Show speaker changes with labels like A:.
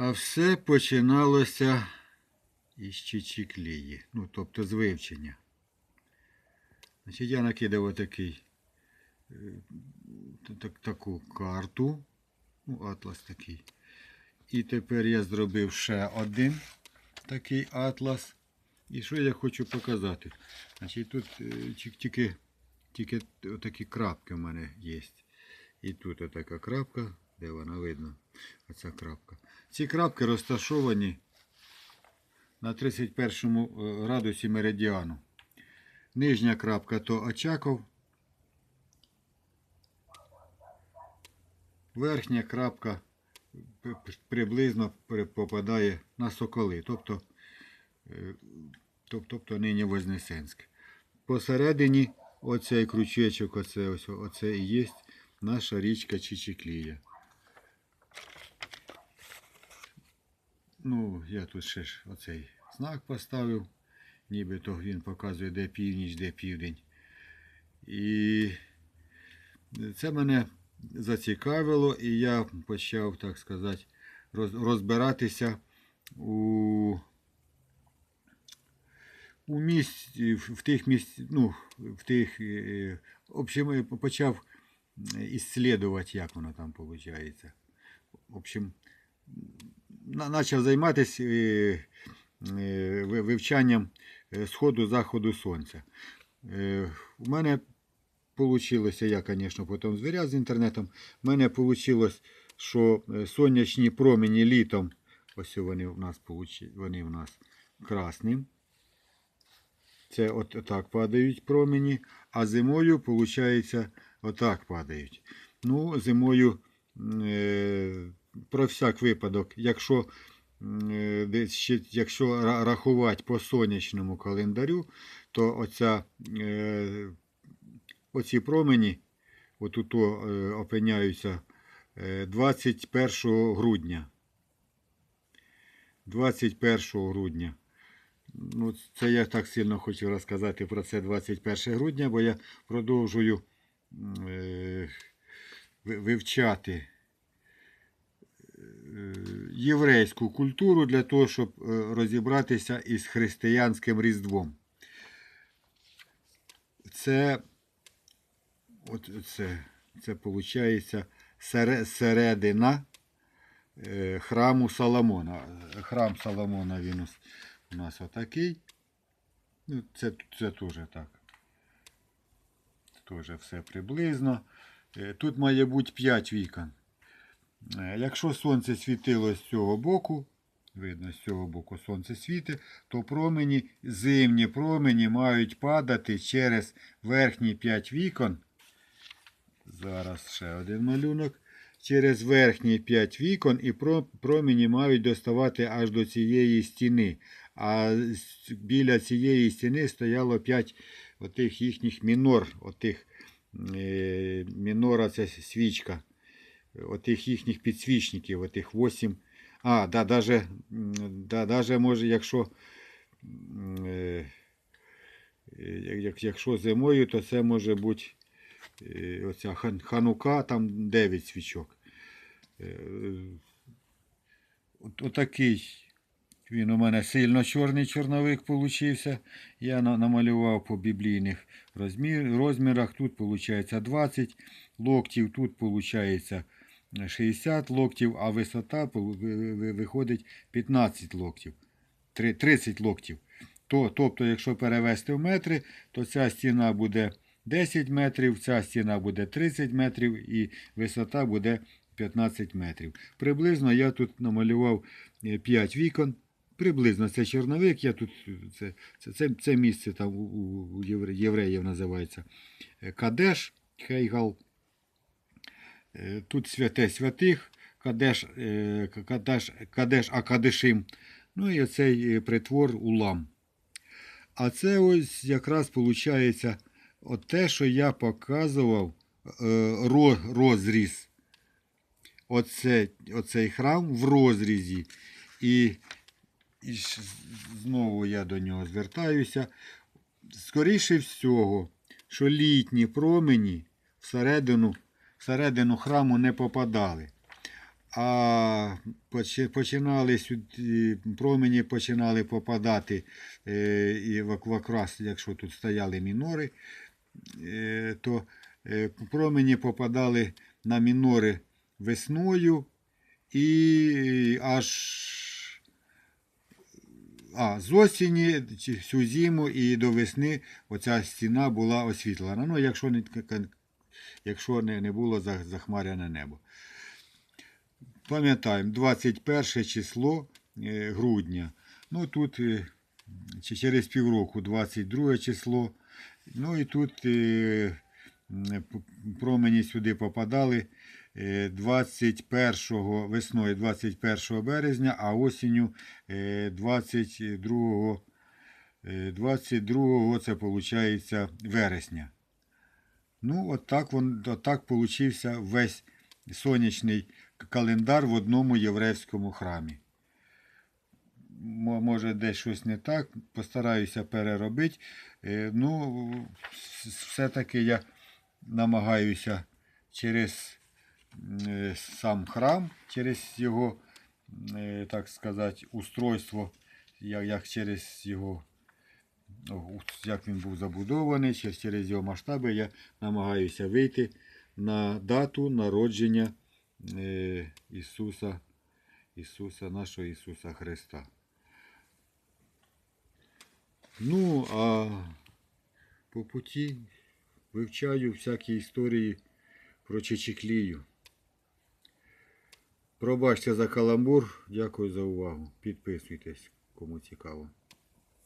A: А все починалося із чичіклії, ну, тобто з вивчення. Значить, я накидав отакий, е, так, таку карту, ну, атлас такий. І тепер я зробив ще один такий атлас. І що я хочу показати? Значить, тут е, тільки, тільки такі крапки в мене є. І тут отака крапка, де вона видно, оця крапка. Ці крапки розташовані на 31 е, градусі меридіану. Нижня крапка то Очаков. Верхня крапка приблизно попадає на Соколи, тобто, е, тобто нині Вознесенськ. Посередині оцей крючечок, оце, ось, оце і є наша річка Чичіклія. Ну, я тут ще ж оцей знак поставив, нібито він показує, де північ, де південь. І це мене зацікавило, і я почав, так сказати, розбиратися у, у місці, в тих місць, ну, в тих, е, в общем, почав ісследувати, як воно там виходить. В общем, почав займатися е, е, ви- вивчанням е, сходу-заходу сонця. Е, У мене вийшло, я, звісно, потім звіряв з інтернетом. У мене вийшло, що сонячні промені літом, ось вони в нас, вони в нас красним. Це от так падають промені, а зимою, виходить, отак падають. Ну, зимою про всяк випадок, якщо, е, якщо рахувати по сонячному календарю, то оця, е, оці промені отут е, опиняються е, 21 грудня. 21 грудня. Ну, це я так сильно хочу розказати про це 21 грудня, бо я продовжую вивчати єврейську культуру для того, щоб е, розібратися із християнським Різдвом. Це, от це, це виходить середина е, храму Соломона. Храм Соломона він у нас отакий. Ну, це, це теж так. Теж все приблизно. Е, Тут має бути 5 вікон. Е, Якщо сонце світило з цього боку, видно, з цього боку сонце світить, то промені, зимні промені мають падати через верхні 5 вікон. Зараз ще один малюнок. Через верхні 5 вікон і про- промені мають доставати аж до цієї стіни. А біля цієї стіни стояло 5 отих їхніх мінор. Отих, е, мінора це свічка. Отих їхніх підсвічників, отих 8. А, да, даже, да, даже може, якщо, е, е, як- якщо зимою, то це може бути е, оця хан- ханука, там 9 свічок. От, отакий він у мене сильно чорний чорновик получився. Я намалював по біблійних розмірах. Тут виходить 20 локтів, тут виходить 60 локтів, а висота виходить 15 локтів. 30 локтів. То, тобто, якщо перевести в метри, то ця стіна буде 10 метрів, ця стіна буде 30 метрів і висота буде 15 метрів. Приблизно я тут намалював 5 вікон. Приблизно це чорновик, я тут, це, це, це, це місце там у, у, у євреїв називається е, Кадеш, Хейгал. Е, Тут святе святих, Кадеш, е, Кадеш, Кадеш Акадешим. Ну і оцей е, притвор Улам. А це ось якраз виходить от те, що я показував розріз. Оце, оцей храм в розрізі. І, і знову я до нього звертаюся. Скоріше всього, що літні промені всередину, всередину храму не попадали. а починали сюди, промені починали попадати е, і в якраз, якщо тут стояли мінори, е, то е, промені попадали на мінори весною і аж а, з осені всю зиму і до весни оця стіна була освітлена. Ну, якщо не, якщо не, не було за- захмаряне небо. Пам'ятаємо, 21 число е, грудня. Ну тут е, чи через півроку 22 число. Ну і тут е, промені сюди попадали е, 21 весною 21 березня, а осінню е, 22 е, 22 це виходить вересня. Ну, от так, він, от получився весь сонячний календар в одному єврейському храмі. Може, десь щось не так, постараюся переробити. Е, Ну, все-таки я намагаюся через е, сам храм, через його, е, так сказати, устройство, як, через його як він був забудований, через його масштаби я намагаюся вийти на дату народження е, Ісуса, Ісуса, нашого Ісуса Христа. Ну, а по путі вивчаю всякі історії про Чечеклію. Пробачте за каламбур. Дякую за увагу. Підписуйтесь, кому цікаво.